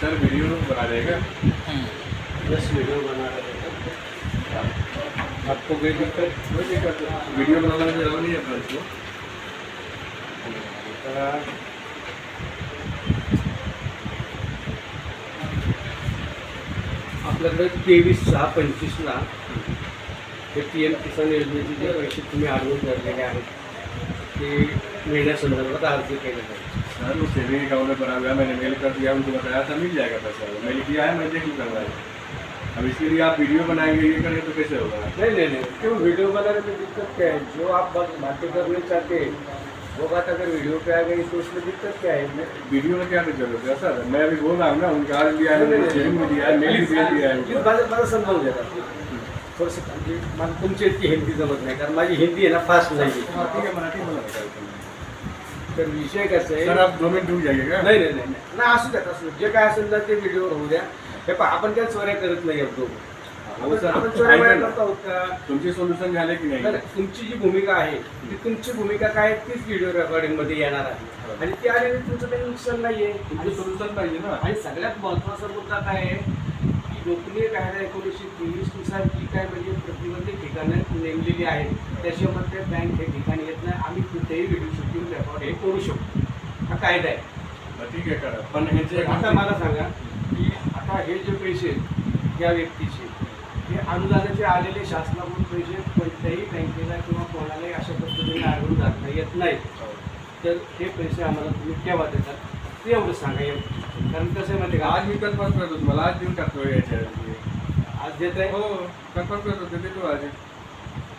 Sir video बना देगा? बस video बना रहे हैं। आपको कोई दिक्कत? कोई दिक्कत। वीडियो बनाना मुझे जरूर नहीं है अपना इसको। आपल्याकडे तेवीस सहा पंचवीसला हे पी एम किसान योजनेचे जे पैसे तुम्ही अडवून धरलेले आहेत ते मिळण्यासंदर्भात अर्ज केलेला आहे सर वो सेविंग अकाउंट में बना हुआ है मैंने मेल कर दिया उनको बताया था मिल जाएगा पैसा? मैंने किया है मैं देख लूँ है अब इसके लिए आप वीडियो बनाएँगे ये करेंगे तो कैसे होगा? नहीं नहीं नहीं क्यों? वीडियो बनाने में दिक्कत क्या है? जो आप बात- करने चाहते हैं वो बात अगर वीडियो पे आ गई तो उसमें दिक्कत क्या है? वीडियो में क्या ज़रूरत है? सर मैं अभी बोल रहा हूँ ना उनका आज दिया है में दिया है मेल दिया है मला समजावून देतात थोडंसं मला तुमची इतकी हिंदी जमत नाही कारण माझी हिंदी आहे ना फास्ट नाही हाँ, ठीक है मराठी बोला। बताओ तर विषय कसा आहे? सर आप दो मिनट रुक जाइएगा नाही नाही नाही. नाही असू द्या असू. जे काय असेल ना ते व्हिडिओ होऊ द्या. हे पहा आपण काय चोऱ्या करत नाही आहोत दोघं. हो आपण सर आपण चोऱ्या ऐका वेळा ना. करत आहोत का? तुमचे सोल्युशन झाले की नाही? तुमची जी भूमिका आहे ती तुमची भूमिका काय? आहे तीच व्हिडिओ रेकॉर्डिंगमध्ये येणार आहे. आणि ती आलेली तुमचं काही नुकसान नाहीये. तुमचे आणि सोल्युशन पाहिजे ना. आणि सगळ्यात महत्त्वाचा मुद्दा काय आहे? गोपनीय कायदा एकोणीसशे तेवीसनुसार जी काय म्हणजे प्रतिबंधित ठिकाणं नेमलेली आहेत त्याच्यामध्ये बँक हे ठिकाण येत नाही. आम्ही कुठेही व्हिडिओ शूटिंग रेकॉर्ड हे करू शकतो. हा कायदा आहे. ठीक आहे करा. पण ह्याचे तर आता मला सांगा की आता हे जे पैसे आहेत, या व्यक्तीचे हे अनुदानाचे आलेले शासनाकडून पैसे कोणत्याही बँकेला किंवा कोणालाही अशा पद्धतीने अडवून जाता येत नाही तर हे पैसे आम्हाला तुम्ही केव्हा देतात? ते एवढं सांगा एवढं. कारण कसं आहे माहिती आहे आज मी कन्फर्म करतो तुम्हाला आज देऊन टाकतो याच्या का आज देत आहे? हो कन्फर्म करतो ते देतो आज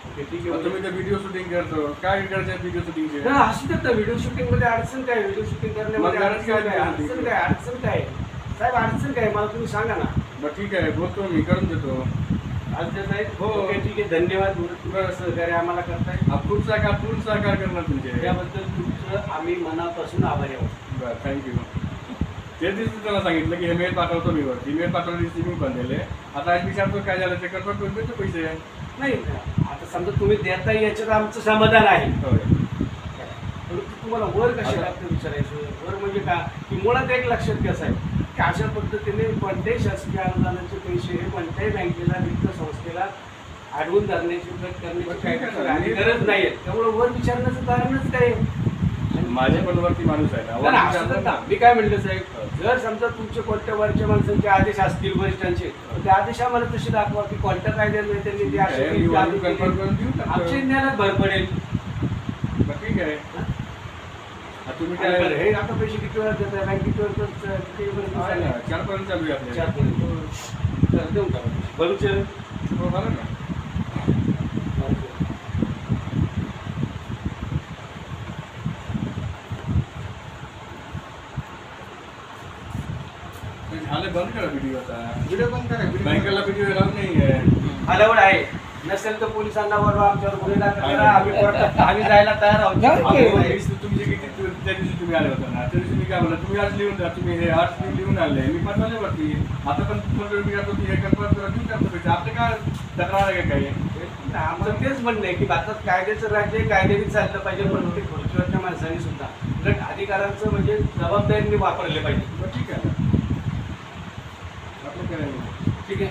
ओके, ठीक मग आहे तुम्ही ते व्हिडिओ शूटिंग करतो. काय करायचं व्हिडिओ शूटिंगचे नाही, असू देत ना व्हिडिओ शूटिंगमध्ये अडचण काय? व्हिडिओ शूटिंग करण्यामध्ये मग अडचण काय काय? अडचण काय? अडचण काय? साहेब अडचण काय? मला तुम्ही सांगा ना. बरं ठीक आहे बोलतो मी करून देतो. आज देत आहेत हो. ओके, ठीक आहे धन्यवाद. तुमचं सहकार्य आम्हाला करताय. आपण सहकार पूर्ण सहकार करणार तुमचे. त्याबद्दल तुमचं आम्ही मनापासून आभारी आहोत. बरं थँक्यू ते दिवशी त्याला सांगितलं की हे मेल पाठवतो मी वरती. मेल पाठवलं मी पण दिले. आता विचारतो काय झालं ते कन्फर्म करून देतो पैसे. नाही आता समजा तुम्ही देताय याच्यात आमचं समाधान आहे. परंतु तुम्हाला वर कसे आता- लागतं विचारायचं? वर म्हणजे का? की मुळात एक लक्षात कसं आहे की अशा पद्धतीने कोणत्याही शासकीय अनुदानाचे पैसे हे कोणत्याही बँकेला वित्त संस्थेला अडवून धरण्याची करण्याची आहे गरज नाही त्यामुळे वर विचारण्याचं कारणच काय? आहे? माझ्या पण वरती माणूस आहे ना? असं तर. मी काय म्हणलं साहेब जर समजा तुमचे कोणत्या वरच्या माणसांचे आदेश असतील वरिष्ठांचे तर ते आदेश आम्हाला तसे दाखवा की कोणत्या कायद्याने त्यांनी ते असे ठीक आहे, मी केले, वरून आदेश कन्फर्म केले. करून देऊ टाकतो. आमच्या ज्ञानात भर पडेल. ठीक आहे. आता तुम्ही काय हे आता पैसे किती वेळा देत आहे? बँक किती वेळा किती आहे? चार पर्यंत चालू आहे आपल्याला चार पर्यंत. तर देऊन टाका. बलूचे हो झालं ना. बंद करा व्हिडिओ आता. व्हिडिओ बंद करा बँकेला व्हिडिओ अलाउड नाही आहे अलाउड आहे. नसेल तर पोलिसांना बोलवा आमच्यावर गुन्हे दाखल करा. आम्ही कोर्टात आम्ही जायला तयार आहोत. अहो, आम्ही- वीस तुमचे किती तु- त्या दिवशी तुम्ही आले होता ना. त्या दिवशी मी काय म्हणलं तुम्ही आज लिहून द्या तुम्ही हे आज मी लिहून आले मी पाठवले वरती. आता पण तुम्हाला मी करतो की हे कन्फर्म करा पैसे. आपले काय तक्रार आहे का काही? आमचं तेच म्हणणं आहे की भारतात कायद्याचं राज्य आहे, कायद्याने चाललं पाहिजे पण ते खुर्चीवरच्या माणसांनी सुद्धा. उलट अधिकारांचं म्हणजे जबाबदारीने वापरले पाहिजे. बरं, ठीक